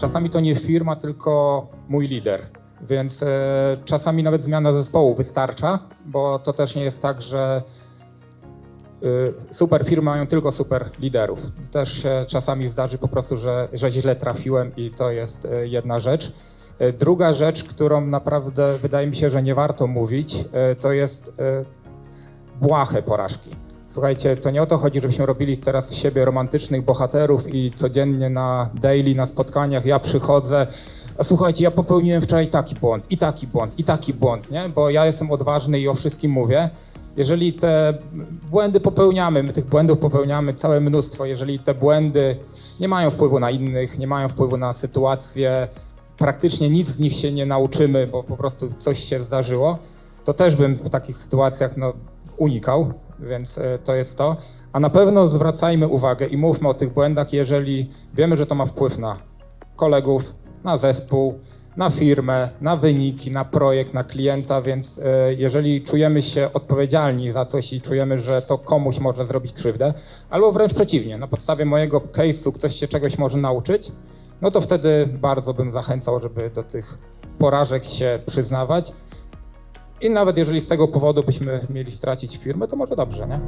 czasami to nie firma, tylko mój lider. Więc e, czasami nawet zmiana zespołu wystarcza, bo to też nie jest tak, że y, super firmy mają tylko super liderów. Też się czasami zdarzy po prostu, że, że źle trafiłem i to jest y, jedna rzecz. Druga rzecz, którą naprawdę wydaje mi się, że nie warto mówić, to jest błahe porażki. Słuchajcie, to nie o to chodzi, żebyśmy robili teraz z siebie romantycznych bohaterów i codziennie na daily, na spotkaniach ja przychodzę, a słuchajcie, ja popełniłem wczoraj taki błąd, i taki błąd, i taki błąd, nie? Bo ja jestem odważny i o wszystkim mówię. Jeżeli te błędy popełniamy, my tych błędów popełniamy całe mnóstwo, jeżeli te błędy nie mają wpływu na innych, nie mają wpływu na sytuację, praktycznie nic z nich się nie nauczymy, bo po prostu coś się zdarzyło, to też bym w takich sytuacjach no, unikał, więc e, to jest to. A na pewno zwracajmy uwagę i mówmy o tych błędach, jeżeli wiemy, że to ma wpływ na kolegów, na zespół, na firmę, na wyniki, na projekt, na klienta, więc e, jeżeli czujemy się odpowiedzialni za coś i czujemy, że to komuś może zrobić krzywdę, albo wręcz przeciwnie, na podstawie mojego case'u ktoś się czegoś może nauczyć, no to wtedy bardzo bym zachęcał, żeby do tych porażek się przyznawać. I nawet jeżeli z tego powodu byśmy mieli stracić firmę, to może dobrze, nie?